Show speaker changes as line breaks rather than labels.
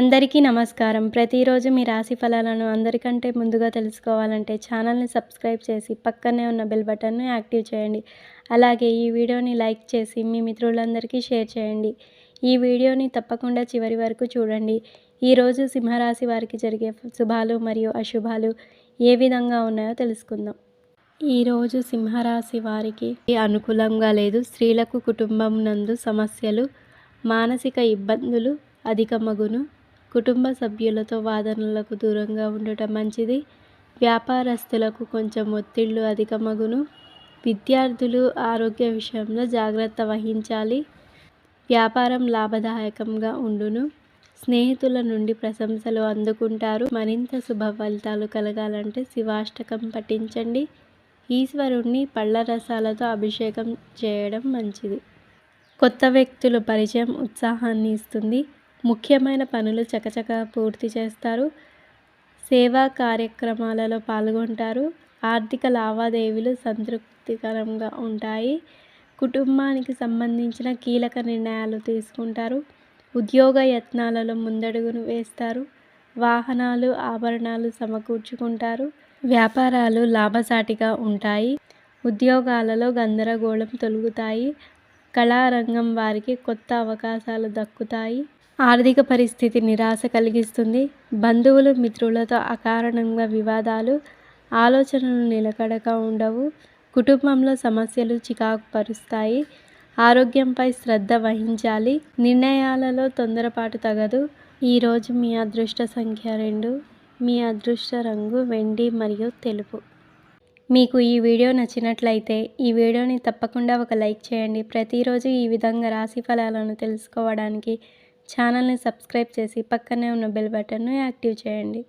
అందరికీ నమస్కారం. ప్రతిరోజు మీ రాశి ఫలాలను అందరికంటే ముందుగా తెలుసుకోవాలంటే ఛానల్ని సబ్స్క్రైబ్ చేసి పక్కనే ఉన్న బెల్ బటన్ను యాక్టివ్ చేయండి. అలాగే ఈ వీడియోని లైక్ చేసి మీ మిత్రులందరికీ షేర్ చేయండి. ఈ వీడియోని తప్పకుండా చివరి వరకు చూడండి. ఈరోజు సింహరాశి వారికి జరిగే శుభాలు మరియు అశుభాలు ఏ విధంగా ఉన్నాయో తెలుసుకుందాం. ఈరోజు సింహరాశి వారికి అనుకూలంగా లేదు. స్త్రీలకు కుటుంబం నందు సమస్యలు మానసిక ఇబ్బందులు అధికమగును. కుటుంబ సభ్యులతో వాదనలకు దూరంగా ఉండటం మంచిది. వ్యాపారస్తులకు కొంచెం ఒత్తిళ్ళు అధికమగును. విద్యార్థులు ఆరోగ్య విషయంలో జాగ్రత్త వహించాలి. వ్యాపారం లాభదాయకంగా ఉండును. స్నేహితుల నుండి ప్రశంసలు అందుకుంటారు. మరింత శుభ ఫలితాలు కలగాలంటే శివాష్టకం పఠించండి. ఈశ్వరుణ్ణి పళ్ళ రసాలతో అభిషేకం చేయడం మంచిది. కొత్త వ్యక్తుల పరిచయం ఉత్సాహాన్ని ఇస్తుంది. ముఖ్యమైన పనులు చకచక పూర్తి చేస్తారు. సేవా కార్యక్రమాలలో పాల్గొంటారు. ఆర్థిక లావాదేవీలు సంతృప్తికరంగా ఉంటాయి. కుటుంబానికి సంబంధించిన కీలక నిర్ణయాలు తీసుకుంటారు. ఉద్యోగ యత్నాలలో ముందడుగును వేస్తారు. వాహనాలు ఆభరణాలు సమకూర్చుకుంటారు. వ్యాపారాలు లాభసాటిగా ఉంటాయి. ఉద్యోగాలలో గందరగోళం తొలుగుతాయి. కళారంగం వారికి కొత్త అవకాశాలు దక్కుతాయి. ఆర్థిక పరిస్థితి నిరాశ కలిగిస్తుంది. బంధువులు మిత్రులతో అకారణంగా వివాదాలు ఆలోచనలు నిలకడగా ఉండవు. కుటుంబంలో సమస్యలు చికాకు పరుస్తాయి ఆరోగ్యంపై శ్రద్ధ వహించాలి. నిర్ణయాలలో తొందరపాటు తగదు. ఈరోజు మీ అదృష్ట సంఖ్య రెండు. మీ అదృష్ట రంగు వెండి మరియు తెలుపు. మీకు ఈ వీడియో నచ్చినట్లయితే ఈ వీడియోని తప్పకుండా ఒక లైక్ చేయండి. ప్రతిరోజు ఈ విధంగా రాశి ఫలాలను తెలుసుకోవడానికి ఛానల్ని సబ్స్క్రైబ్ చేసి పక్కనే ఉన్న బెల్ బటన్ను యాక్టివ్ చేయండి.